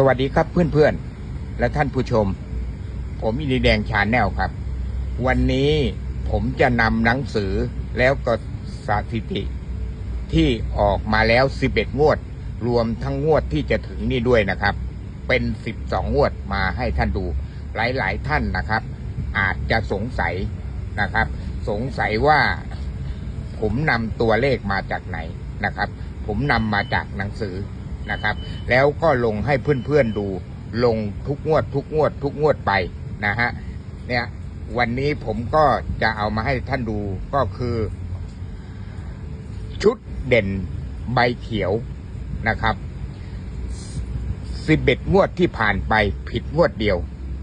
สวัสดีครับเพื่อนๆ และท่านผู้ชม ผมอินดีแดงชาแนลครับ วันนี้ผมจะนำหนังสือแล้วก็สถิติ ที่ออกมาแล้ว 11 งวด รวมทั้งงวดที่จะถึงนี่ด้วยนะครับ เป็น 12 งวดมาให้ท่านดู หลายๆท่านนะครับ อาจจะสงสัยนะครับ สงสัยว่าผมนำตัวเลขมาจากไหนนะครับ ผมนำมาจากหนังสือ นะครับ แล้วก็ลงให้เพื่อนๆดู ลงทุกงวด ทุกงวด ทุกงวดไปนะฮะเนี่ยวันนี้ผมก็จะเอามาให้ท่านดูก็คือ ชุดเด่นใบเขียวนะครับสิบเอ็ดงวดที่ผ่านไปผิดงวดเดียว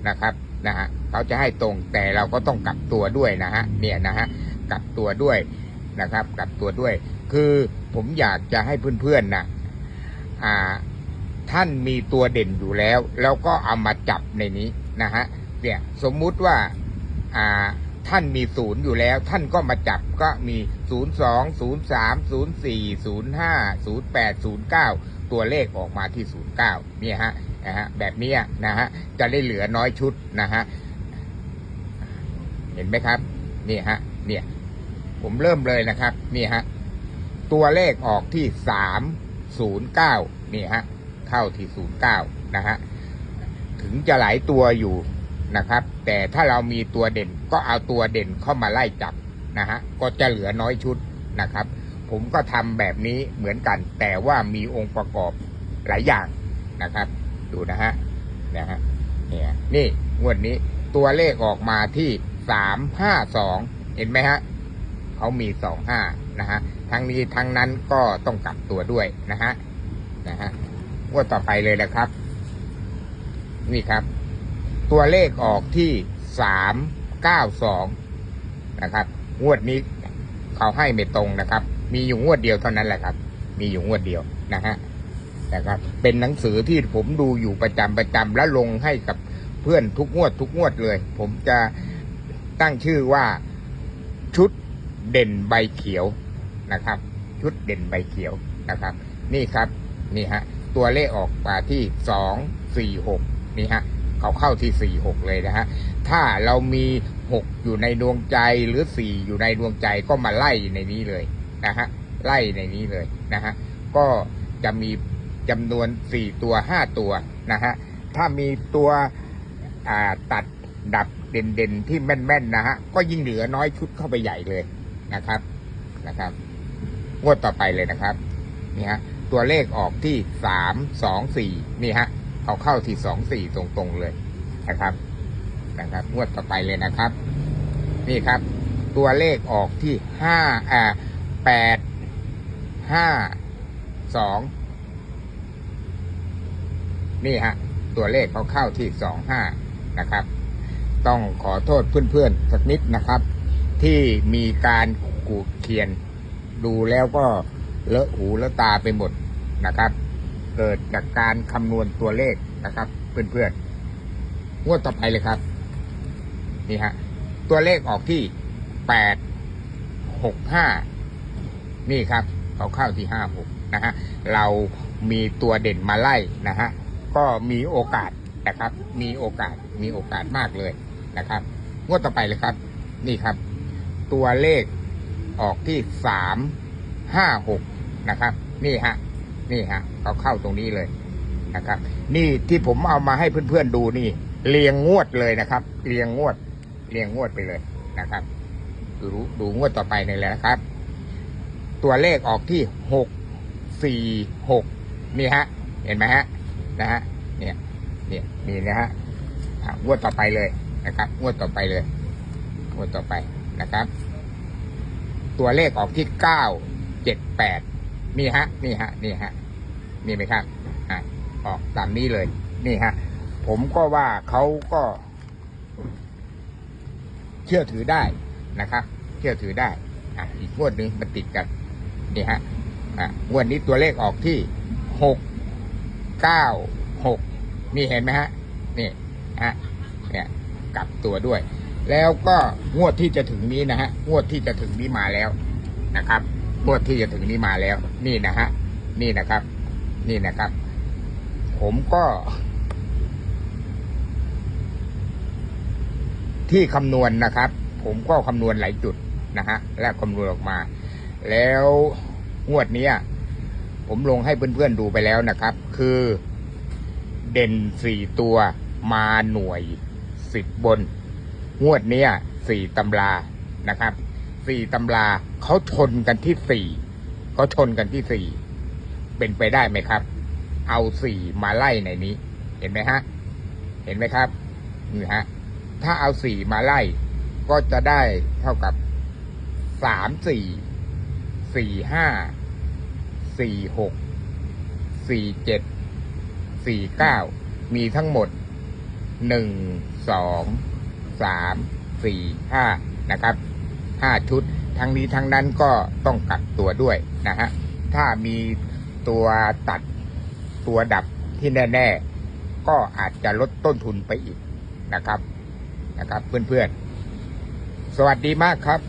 นะครับนะฮะเขาจะให้ตรงแต่เราก็ต้องกลับตัวด้วยนะฮะเนี่ยนะฮะกลับตัวด้วยนะครับ กลับตัวด้วย คือผมอยากจะให้เพื่อนๆนะ ท่านมีตัวเด่นอยู่แล้ว แล้วก็เอามาจับในนี้นะฮะเนี่ยสมมุติว่าท่านมีศูนย์อยู่แล้ว ท่านก็มาจับก็มีศูนย์สองศูนย์สามศูนย์สี่ศูนย์ห้าศูนย์แปดศูนย์เก้าตัวเลขออกมาที่ศูนย์เก้าเนี่ยฮะนะฮะแบบนี้นะฮะจะได้เหลือน้อยชุดนะฮะเห็นไหมครับนี่ฮะเนี่ย ผมเริ่มเลยนะครับนี่ฮะตัวเลขออกที่สาม ศูนย์เก้านี่ฮะ เข้าที่ศูนย์เก้านะฮะ ถึงจะหลายตัวอยู่นะครับ แต่ถ้าเรามีตัวเด่นก็เอาตัวเด่นเข้ามาไล่จับนะฮะ ก็จะเหลือน้อยชุดนะครับ ผมก็ทำแบบนี้เหมือนกัน แต่ว่ามีองค์ประกอบหลายอย่างนะครับ ดูนะฮะ นะฮะ เนี่ย นี่งวดนี้ตัวเลขออกมาที่สามห้าสองเห็นไหมฮะเขามีสองห้านะฮะ ทั้งนี้ทั้งนั้นก็ต้องกลับตัวด้วยนะฮะนะฮะงวดต่อไปเลยนะครับ นี่ครับ ตัวเลขออกที่สามเก้าสองนะครับงวดนี้เขาให้ไม่ตรงนะครับ มีอยู่งวดเดียวเท่านั้นแหละครับ มีอยู่งวดเดียวนะฮะนะครับ เป็นหนังสือที่ผมดูอยู่ประจำประจำแล้วลงให้กับเพื่อนทุกงวดทุกงวดเลย ผมจะตั้งชื่อว่าชุดเด่นใบเขียว นะครับ ชุดเด่นใบเขียวนะครับ นี่ครับนี่ฮะตัวเลขออกมาที่สองสี่หกนี่ฮะเขาเข้าที่สี่หกเลยนะฮะถ้าเรามีหกอยู่ในดวงใจหรือสี่อยู่ในดวงใจก็มาไล่ในนี้เลยนะฮะไล่ในนี้เลยนะฮะก็จะมีจำนวนสี่ตัวห้าตัวนะฮะถ้ามีตัวตัดดับเด่นๆที่แม่นๆนะฮะก็ยิ่งเหลือน้อยชุดเข้าไปใหญ่เลยนะครับนะครับ งวดต่อไปเลยนะครับนี่ฮะตัวเลขออกที่สามสองสี่นี่ฮะเขาเข้าที่สองสี่ตรงๆเลยนะครับนะครับงวดต่อไปเลยนะครับ นี่ครับ ตัวเลขออกที่ห้าอ่าแปดห้าสองนี่ฮะตัวเลขเขาเข้าที่สองห้านะครับ ต้องขอโทษเพื่อนๆสักนิดนะครับ ที่มีการกูดเขียน ดูแล้วก็เลอะหูเลอะตาไปหมดนะครับ เกิดจากการคำนวณตัวเลขนะครับเพื่อนๆงวดต่อไปเลยครับ นี่ฮะตัวเลขออกที่แปดหกห้านี่ครับเขาเข้าที่ห้าหกนะฮะเรามีตัวเด่นมาไล่นะฮะก็มีโอกาสนะครับ มีโอกาสมีโอกาสมากเลยนะครับงวดต่อไปเลยครับ นี่ครับ ตัวเลข ออกที่สามห้าหกนะครับ นี่ฮะ นี่ฮะเขาเข้าตรงนี้เลยนะครับ นี่ที่ผมเอามาให้เพื่อนๆดูนี่ เรียงงวดเลยนะครับ เรียงงวด เรียงงวดไปเลยนะครับ ดูดูงวดต่อไปในเลยนะครับ ตัวเลขออกที่หกสี่หกนี่ฮะ เห็นไหมฮะนะฮะเนี่ยเนี่ยนี่นะฮะอะงวดต่อไปเลยนะครับ งวดต่อไปเลย งวดต่อไปนะครับ ตัวเลขออกที่เก้าเจ็ดแปดนี่ฮะ นี่ฮะ นี่ฮะ นี่ไหมครับ อะ ออกตามนี้เลย นี่ฮะ ผมก็ว่าเขาก็ เชื่อถือได้นะครับ เชื่อถือได้ อะ อีกงวดหนึ่งมันติดกัน นี่ฮะ อะ งวดนี้ตัวเลขออกที่หกเก้าหกนี่เห็นไหมฮะ นี่ ฮะ เนี่ย กลับตัวด้วย แล้วก็งวดที่จะถึงนี้นะฮะงวดที่จะถึงนี้มาแล้วนะครับงวดที่จะถึงนี้มาแล้ว นี่นะฮะนี่นะครับ นี่นะครับ ผมก็ ที่คำนวณนะครับ ผมก็คำนวณหลายจุดนะฮะและคำนวณออกมา แล้วงวดนี้ผมลงให้เพื่อนๆดูไปแล้วนะครับ คือ เด่นสี่ตัวมาหน่วยสิบบน งวดเนี้ยสี่ตำรานะครับสี่ตำราเขาชนกันที่สี่เขาชนกันที่สี่เป็นไปได้ไหมครับ เอาสี่มาไล่ในนี้ เห็นไหมฮะ เห็นไหมครับนี่ฮะ ถ้าเอาสี่มาไล่ ก็จะได้เท่ากับสามสี่สี่ห้าสี่หกสี่เจ็ดสี่เก้ามีทั้งหมดหนึ่งสอง สามสี่ห้านะครับห้าชุด ทั้งนี้ทั้งนั้นก็ต้องกักตัวด้วยนะฮะถ้ามีตัวตัดตัวดับที่แน่ ๆ ก็อาจจะลดต้นทุนไปอีกนะครับนะครับ เพื่อนๆ สวัสดีมากครับ